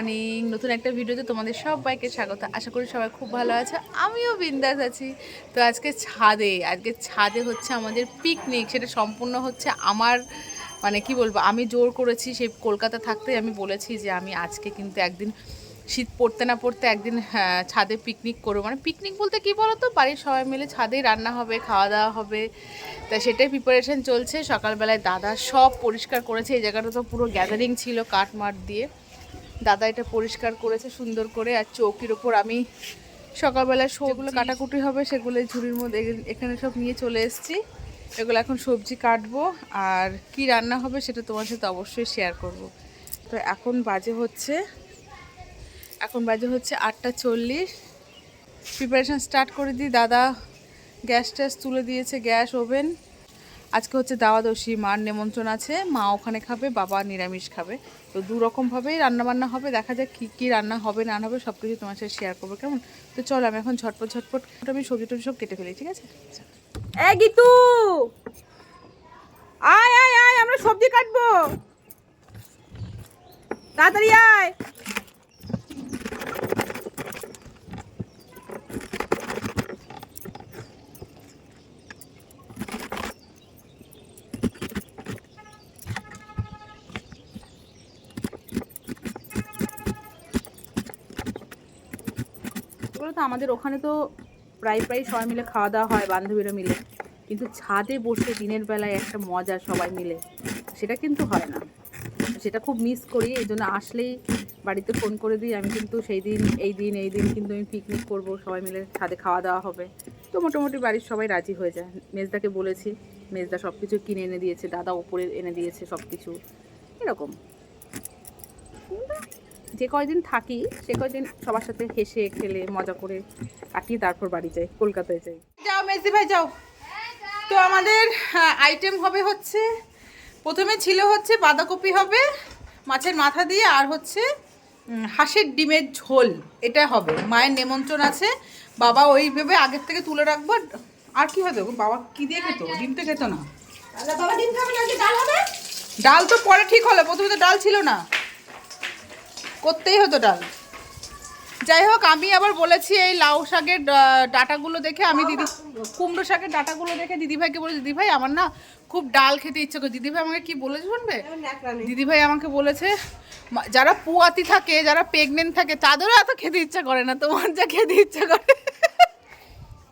Morning নতুন একটা ভিডিওতে তোমাদের সবাইকে স্বাগত। আশা করি সবাই খুব ভালো আছে। আমিও বিন্দাস আছি। তো আজকে ছাদে আজকে ছাদে হচ্ছে আমাদের পিকনিক সেটা সম্পূর্ণ হচ্ছে আমার মানে কি বলব আমি জোর করেছি সেই কলকাতা থাকতে আমি বলেছি যে আমি আজকে কিন্তু একদিন শীত পড়তে না পড়তে একদিন হ্যাঁ, ছাদে পিকনিক করব। মানে পিকনিক বলতে কি বলো তো বাড়ির সবাই মিলে ছাদেই রান্না হবে খাওয়া দাওয়া হবে। তা সেটাই প্রিপারেশন চলছে। সকালবেলায় দাদা সব পরিষ্কার করেছে। এই জায়গাটা তো পুরো গ্যাদারিং ছিল কাঠ মাঠ দিয়ে। দাদা এটা পরিষ্কার করেছে সুন্দর করে আর চৌকির ওপর আমি সকালবেলা সবগুলো কাটাকুটি হবে সেগুলো ঝুড়ির মধ্যে এখানে সব নিয়ে চলে এসেছি। এগুলো এখন সবজি কাটবো আর কি রান্না হবে সেটা তোমার সাথে অবশ্যই শেয়ার করব। তো এখন বাজে হচ্ছে এখন বাজে হচ্ছে আটটা চল্লিশ। প্রিপারেশন স্টার্ট করে দিই দাদা গ্যাস ট্যাস তুলে দিয়েছে গ্যাস ওভেন। আজকে হচ্ছে দাওয়াদশী মার নিমন্ত্রণ আছে, মা ওখানে খাবে, বাবা নিরামিষ খাবে। তো দু রকমভাবেই রান্নাবান্না হবে, দেখা যাক কী কী রান্না হবে, না হবে সব কিছু তোমার সাথে শেয়ার করব, কেমন? তো চলো আমি এখন ঝটপট ঝটপট, আমি সবজি টবজি সব কেটে ফেলি, ঠিক আছে? আয় আয় আয়, আমরা সবজি কাটবো। তাড়াতাড়ি আয়। এগুলো তো আমাদের ওখানে তো প্রায় প্রায় সবাই মিলে খাওয়া দাওয়া হয়, বান্ধবীরা মিলে। কিন্তু ছাদে বসে দিনের বেলায় একটা মজা সবাই মিলে, সেটা কিন্তু হয় না। সেটা খুব মিস করি, এই জন্য আসলেই বাড়িতে ফোন করে দিই, আমি কিন্তু সেই দিন, এই দিন এই দিন কিন্তু আমি পিকনিক করব, সবাই মিলে ছাদে খাওয়া দাওয়া হবে। তো মোটামুটি বাড়ির সবাই রাজি হয়ে যায়। মেজদাকে বলেছি, মেজদা সব কিছু কিনে এনে দিয়েছে, দাদা ওপরে এনে দিয়েছে সব কিছু এরকম। যে কয়দিন থাকি সে কয়দিন সবার সাথে হেসে খেলে মজা করে কাটিয়ে তারপর বাড়ি যাই কলকাতায় যাই। যাও মেজদি ভাই যাও। তো আমাদের আইটেম হবে হচ্ছে প্রথমে ছিল হচ্ছে বাঁধাকপি হবে মাছের মাথা দিয়ে আর হচ্ছে হাঁসের ডিমের ঝোল। এটা হবে। মায়ের নেমন্ত্রণ আছে। বাবা ওইভাবে আগের থেকে তুলে রাখব আর কি হতো গো? বাবা কি দিয়ে খেতো? ডিম তো খেতো না। ডাল তো পরে ঠিক হলো। প্রথমে তো ডাল ছিল না। করতেই হতো ডাল। যাই হোক আমি আবার বলেছি এই লাউ শাকের ডাঁটাগুলো দেখে আমি দিদি কুমড়ো শাকের ডাঁটাগুলো দেখে দিদিভাইকে বলে দিদিভাই আমার না খুব ডাল খেতে ইচ্ছে করে। দিদিভাই আমাকে কি বলেছে শুনবে? দিদিভাই আমাকে বলেছে যারা পুয়াতি থাকে যারা প্রেগনেন্ট থাকে তাদেরও এত খেতে ইচ্ছা করে না তোমার যা খেতে ইচ্ছা করে।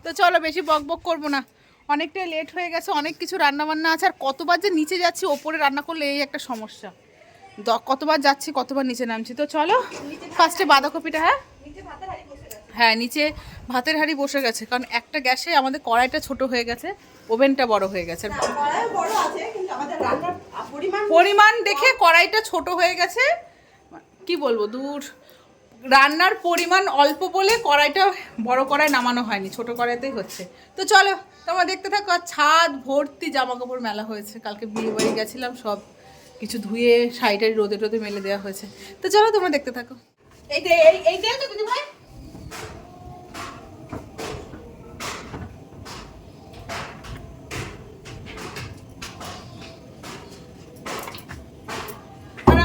তো চলো বেশি বক বক করব না। অনেকটাই লেট হয়ে গেছে অনেক কিছু রান্না বান্না আছে আর কতবার যে নিচে যাচ্ছি ওপরে রান্না করলে এই একটা সমস্যা। কতবার যাচ্ছি কতবার নিচে নামছি? তো চলো ফার্স্টে বাঁধাকপিটা হ্যাঁ? হ্যাঁ নিচে ভাতের হাঁড়ি বসে গেছে কারণ একটা গ্যাসে আমাদের কড়াইটা ছোট হয়ে গেছে ওভেনটা বড় হয়ে গেছে। পরিমাণ দেখে কড়াইটা ছোট হয়ে গেছে। কি বলব দূর। রান্নার পরিমাণ অল্প বলে কড়াইটা বড় কড়াই নামানো হয়নি ছোট কড়াইতেই হচ্ছে। তো চলো তোমরা দেখতে থাকো ছাদ ভর্তি জামা কাপড় মেলা হয়েছে কালকে বিয়ে বাড়ি গেছিলাম সব। কিছু ধুয়ে শাড়িটারি রোদে টোদে মেলে দেওয়া হয়েছে। তো চলো তোমরা দেখতে থাকো। এই এই তো দিদি ভাই?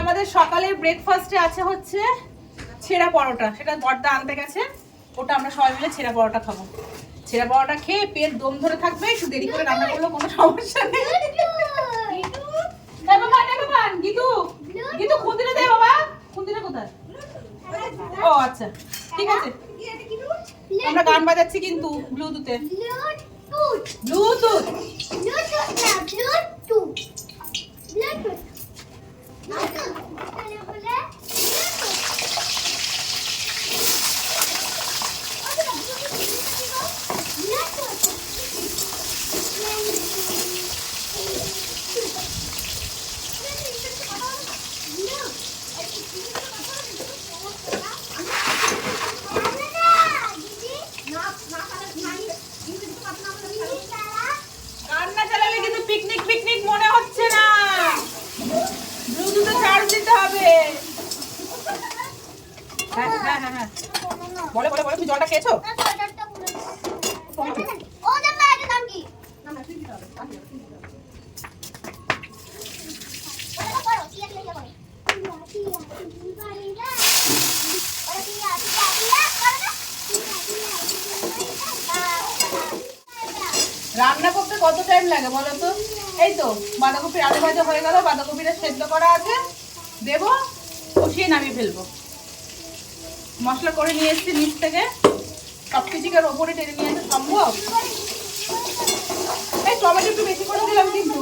আমাদের সকালের ব্রেকফাস্টে আছে হচ্ছে ছেঁড়া পরোটা। সেটা বর্দা আনতে গেছে। ওটা আমরা সবাই মিলে ছেঁড়া পরোটা খাব। ছেঁড়া পরোটা খেয়ে পেট দম ধরে থাকবে, একটু দেরি করে রান্না করলেও কোনো সমস্যা নেই। বাবা, এ বাবা, গিতু, গিতু, দে বাবা। কোথায়? ও আচ্ছা ঠিক আছে। আমরা গান বাজাচ্ছি কিন্তু ব্লুটুথে। ব্লুটুথ। গান হ্যাঁ। বলে বলে বলে, তুমি জলটা খেয়েছো? রান্না করতে কত টাইম লাগে বলো তো? এই তো, বাঁধাকপি আলু ভাজা হয়ে গেল, বাঁধাকপিটা সেদ্ধ করা আছে। দেবো, কষিয়ে নামিয়ে ফেলব। মশলা করে নিয়ে এসেছি নিচ থেকে। সব কিছুকে ওপরে টেনে নিয়ে আসা সম্ভব? এই টমেটো একটু বেশি করে দিলাম কিন্তু।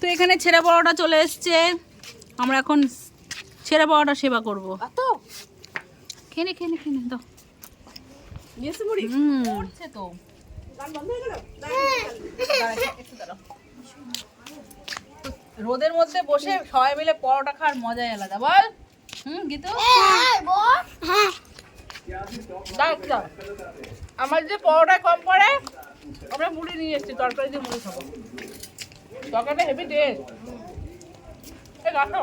তো এখানে ছেঁড়া বড়াটা চলে এসছে। আমরা এখন ছেঁড়া বড়াটা সেবা করব। খেনে খেনে খেনে দাও। করছে তো। রোদের মধ্যে বসে সবাই মিলে পরোটা খাওয়ার মজাই আলাদা। বল। হুম গীতু? দাও একটু দাও। আমার যে পরোটা কম পড়ে আমরা মুড়ি নিয়ে এসেছি তরকারি দিয়ে মুড়ি খাব। তরকারিটা হেভি টেস্ট এই রাখো।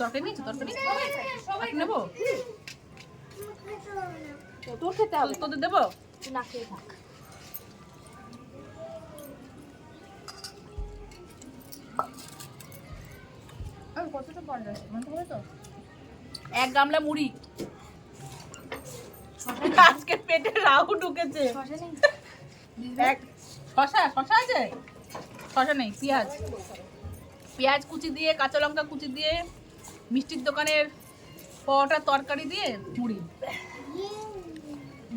তরকারি নিয়েছো? তরকারি নেব? তোর খেতে হবে তোদের দেবো? না খেয়ে থাক। কতটা তো? এক গামলা মুড়ি। আজকে পেটে রাহু ঢুকেছে। শশা? শশা আছে? শশা নেই পেঁয়াজ। পেঁয়াজ কুচি দিয়ে কাঁচা লঙ্কা কুচি দিয়ে মিষ্টির দোকানের পরোটা তরকারি দিয়ে মুড়ি।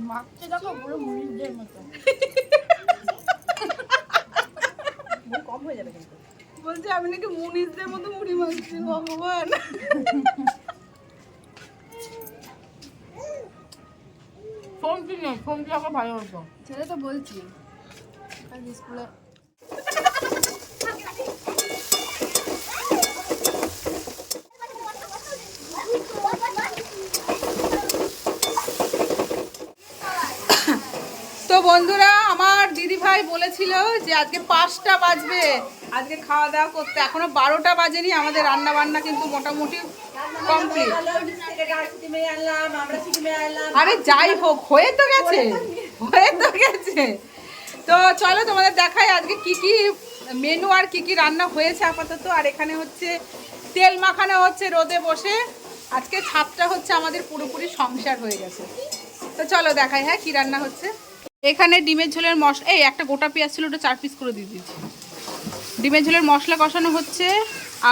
মাছটা দেখো পুরো মুড়িদের মতো। কম হয়ে যাবে কিন্তু। বলছে আমি নাকি মুনিশদের মতো মুড়ি মাখছি ভগবান। সবজি নেই সবজি আমার ভালো হতো ছেলে তো বলছি স্কুলে তো বন্ধুরা, আমার দিদি ভাই বলেছিল যে আজকে পাঁচটা বাজবে। আজকে খাওয়া দাওয়া করতে। এখনও বারোটা বাজেনি, আমাদের রান্না বান্না কিন্তু মোটামুটি কমপ্লিট আরে যাই হোক, হয়ে তো গেছে, হয়ে তো গেছে। তো চলো তোমাদের দেখাই আজকে কি কি মেনু আর কি কি রান্না হয়েছে আপাতত। আর এখানে হচ্ছে তেল মাখানো হচ্ছে রোদে বসে। আজকে ছাদটা হচ্ছে আমাদের পুরোপুরি সংসার হয়ে গেছে। তো চলো দেখাই হ্যাঁ কি রান্না হচ্ছে? এখানে ডিমের ঝোলের মশলা এই একটা গোটা পেঁয়াজ ছিল ওটা চার পিস করে দিয়ে দিয়েছি। ডিমের ঝোলের মশলা কষানো হচ্ছে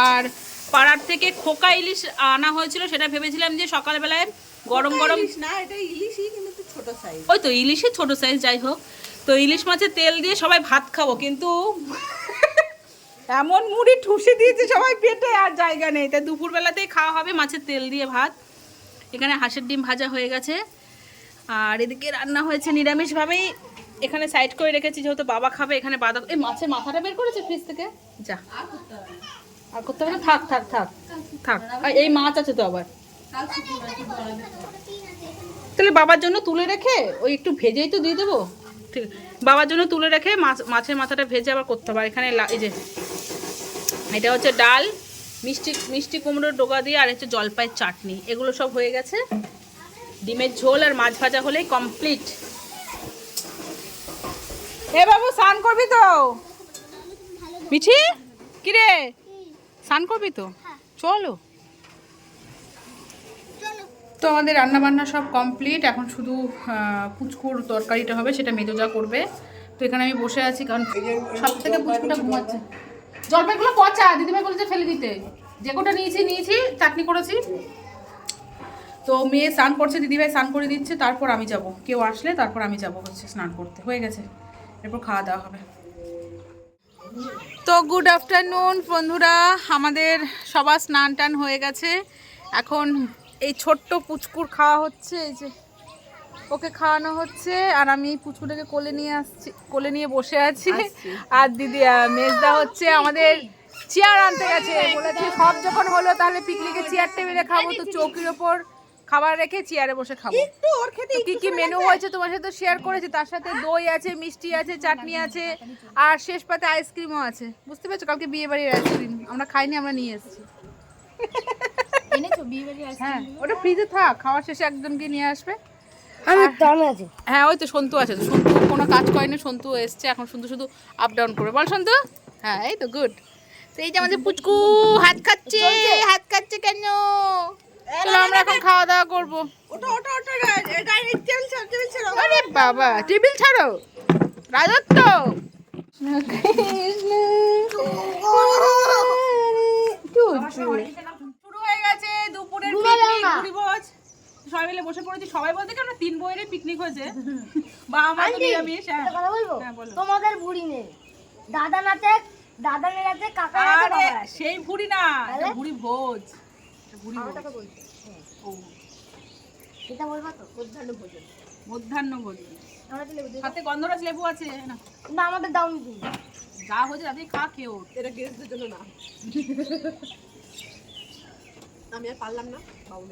আর পাড়ার থেকে খোকা ইলিশ আনা হয়েছিল সেটা ভেবেছিলাম যে সকালবেলায় গরম গরম না এটা ইলিশই কিন্তু ছোট সাইজ ওই তো ইলিশের ছোট সাইজ যাই হোক। তো ইলিশ মাছের তেল দিয়ে সবাই ভাত খাব কিন্তু এমন মুড়ি ঠুসে দিয়েছে সবাই পেটে আর জায়গা নেই। তাই দুপুরবেলাতেই খাওয়া হবে মাছের তেল দিয়ে ভাত। এখানে হাঁসের ডিম ভাজা হয়ে গেছে। আর এদিকে রান্না হয়েছে নিরামিষভাবেই। এখানে সাইড করে রেখেছি, যেহেতু বাবা খাবে, এখানে বাদা এই মাছের মাথাটা বের করেছে ফ্রিজ থেকে? যা। আর করতে হবে না? থাক থাক থাক। থাক। এই মাছ আছে তো আবার। তাহলে বাবার জন্য তুলে রেখে ওই একটু ভেজেই তো দিয়ে দেবো। ঠিক বাবার জন্য তুলে রেখে মাছ, মাছের মাথাটা ভেজে আবার করতে হবে। এখানে এই যে, এটা হচ্ছে ডাল, মিষ্টি মিষ্টি কুমড়োর ডোগা দিয়ে আর হচ্ছে জলপাইয়ের চাটনি। এগুলো সব হয়ে গেছে। ডিমের ঝোল আর মাছ ভাজা হলেই কমপ্লিট এ বাবু, স্নান করবি তো? মিঠি? কিরে? স্নান করবি তো? চলো। তো আমাদের রান্না বান্না সব কমপ্লিট এখন শুধু পুচকুর তরকারিটা হবে, সেটা মেজোজা করবে। তো এখানে আমি বসে আছি, কারণ সব থেকে পুচকুটা ঘুমাচ্ছে। জলপাইগুলো পচা, দিদিভাই বলেছে ফেলে দিতে। যে কোটা নিয়েছি নিয়েছি, চাটনি করেছি। তো মেয়ে স্নান করছে দিদিভাই স্নান করে দিচ্ছে তারপর আমি যাব। কেউ আসলে তারপর আমি যাব হচ্ছে স্নান করতে। হয়ে গেছে। এরপর খাওয়া দাওয়া হবে। তো গুড আফটারনুন বন্ধুরা। আমাদের সবার স্নান টান হয়ে গেছে। এখন এই ছোট্ট পুচকুর খাওয়া হচ্ছে এই যে ওকে খাওয়ানো হচ্ছে আর আমি এই পুচকুটাকে কোলে নিয়ে আসছি কোলে নিয়ে বসে আছি। আর দিদি মেজদা হচ্ছে আমাদের চেয়ার আনতে গেছে। বলেছে সব যখন হলো তাহলে পিকনিকে চেয়ার টেবিলে খাব তো চৌকির ওপর খাবার রেখে চেয়ারে বসে খাব। একটু ওর খেতে কি কি মেনু হয়েছে তোমার সাথে শেয়ার করেছি? তার সাথে দই আছে মিষ্টি আছে চাটনি আছে আর শেষ পাতে আইসক্রিমও আছে। বুঝতে পারছ? কালকে বিয়ে বাড়ির আইসক্রিম আমরা খাইনি আমরা নিয়ে এসেছি। এনেছো বিয়ে বাড়ি হ্যাঁ ওটা ফ্রিজে থাক খাওয়ার শেষে একজনকে নিয়ে আসবে। আমি আছে। হ্যাঁ ওই তো সন্তু আছে তো সন্তু কোনো কাজ করেনি সন্তু এসছে এখন সন্তু শুধু আপ ডাউন করবে। বল সন্তু। হ্যাঁ এই তো গুড তো এই যে আমাদের পুচকু হাত খাচ্ছে হাত খাচ্ছে কেন? চলো আমরা এখন খাওয়া দাওয়া করব ওটা ওটা ওটা টেবিল ছাড় টেবিল ছাড়। আরে বাবা টেবিল ছাড়ো। রাজত্ব। শুরু হয়ে গেছে দুপুরের পিকনিক ভোজ। সবাই মিলে বসে পড়েছি। সবাই বলতে কি আমরা তিন বইয়েরই পিকনিক হয়েছে? বা আমার তো নিরামিষ হ্যাঁ। কথা বলব? হ্যাঁ, তোমাদের বুড়ি নেই। দাদা নাচে দাদা কাকা নাচে বাবা নাচে। সেই ভুড়ি না? ভুড়ি ভোজ। এটা বলছি। হ্যাঁ। ও। এটা বলবা তো? মধ্যাহ্ন ভোজন। মধ্যাহ্ন হাতে গন্ধরাজ লেবু আছে না? কিন্তু আমাদের যা হয়েছে তাতেই খা খেয়েও এটা গেস্টদের জন্য না। আমি আর পারলাম না বাবু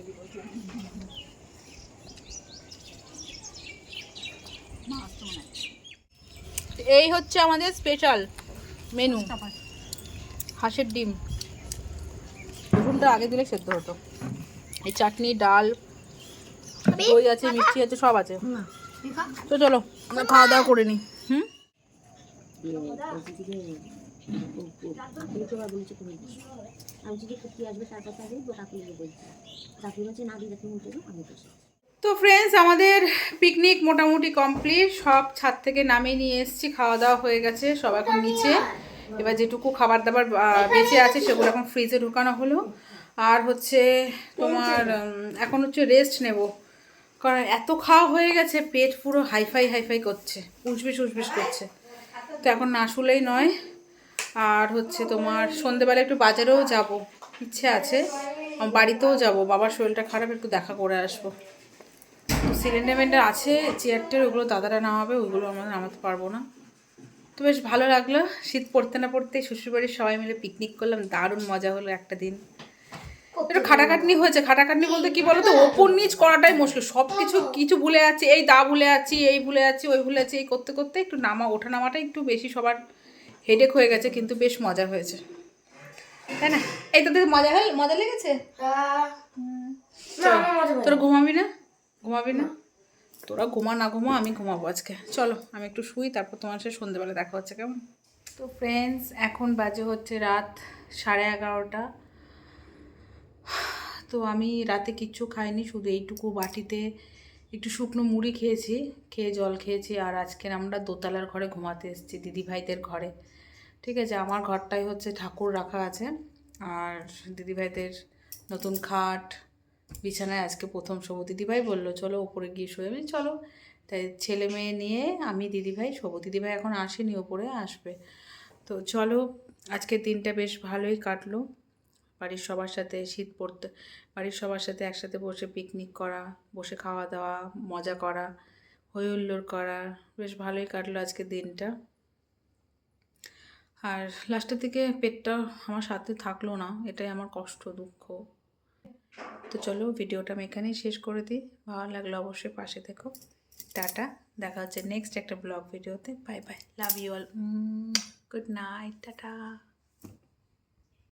এই হচ্ছে আমাদের স্পেশাল মেনু হাঁসের ডিম। রসুনটা আগে দিলে সেদ্ধ হতো। এই চাটনি ডাল দই আছে মিষ্টি আছে সব আছে। তো চলো আমরা খাওয়া দাওয়া করে নিই। হুম? তো ফ্রেন্ডস আমাদের পিকনিক মোটামুটি কমপ্লিট সব ছাদ থেকে নামিয়ে নিয়ে এসেছি খাওয়া দাওয়া হয়ে গেছে সব এখন নিচে। এবার যেটুকু খাবার দাবার বেঁচে আছে সেগুলো এখন ফ্রিজে ঢুকানো হলো। আর হচ্ছে তোমার এখন হচ্ছে রেস্ট নেব। কারণ এত খাওয়া হয়ে গেছে পেট পুরো হাইফাই হাইফাই করছে উসবিস উসবিস করছে। তো এখন না শুলেই নয়। আর হচ্ছে তোমার সন্ধেবেলা একটু বাজারেও যাব ইচ্ছে আছে। আমার বাড়িতেও যাব বাবার শরীরটা খারাপ একটু দেখা করে আসব। তো সিলিন্ডার মেন্ডার আছে চেয়ারটের ওগুলো দাদারা নামাবে ওইগুলো আমরা নামাতে পারব না। তো বেশ ভালো লাগল শীত পড়তে না পড়তে শ্বশুরবাড়ির সবাই মিলে পিকনিক করলাম দারুণ মজা হলো একটা দিন। একটু খাটাখাটনি হয়েছে। খাটাখাটনি বলতে কি বলতো? ওপর নিচ করাটাই মুশকিল। সব কিছু কিছু ভুলে যাচ্ছি এই দা ভুলে যাচ্ছি এই ভুলে যাচ্ছি ওই ভুলে যাচ্ছি এই করতে করতে একটু নামা ওঠা নামাটা একটু বেশি সবার হেডেক হয়ে গেছে কিন্তু বেশ মজা হয়েছে। তাই না? এই তোদের মজা হল মজা লেগেছে? তোরা ঘুমাবি না? ঘুমাবি না? তোরা ঘুমা না ঘুমা আমি ঘুমাবো আজকে। চলো আমি একটু শুই তারপর তোমার সাথে সন্ধ্যেবেলা দেখা হচ্ছে কেমন? তো ফ্রেন্ডস এখন বাজে হচ্ছে রাত সাড়ে এগারোটা। তো আমি রাতে কিচ্ছু খাইনি, শুধু এইটুকু বাটিতে একটু শুকনো মুড়ি খেয়েছি, খেয়ে জল খেয়েছি আর আজকের আমরা দোতলার ঘরে ঘুমাতে এসেছি, দিদিভাইদের ঘরে। ঠিক আছে, আমার ঘরটাই হচ্ছে ঠাকুর রাখা আছে আর দিদিভাইদের নতুন খাট, বিছানায় আজকে প্রথম শোবো। দিদিভাই বলল, চলো ওপরে গিয়ে শুয়ে আমি চলো, তাই ছেলে মেয়ে নিয়ে আমি, দিদিভাই, শোবো। দিদিভাই এখন আসেনি, ওপরে আসবে। তো চলো, আজকের দিনটা বেশ ভালোই কাটলো। বাড়ির সবার সাথে শীত পড়তে, বাড়ির সবার সাথে একসাথে বসে পিকনিক করা, বসে খাওয়া দাওয়া, মজা করা, হই হুল্লোড় করা, বেশ ভালোই কাটলো আজকে দিনটা। আর লাস্টের দিকে পেটটা আমার সাথে থাকল না, এটাই আমার কষ্ট, দুঃখ। তো চলো ভিডিওটা আমি এখানেই শেষ করে দিই, ভালো লাগল অবশ্যই পাশে থেকো। টাটা, দেখা হচ্ছে নেক্সট একটা ব্লগ ভিডিওতে bye bye love you all good night tata.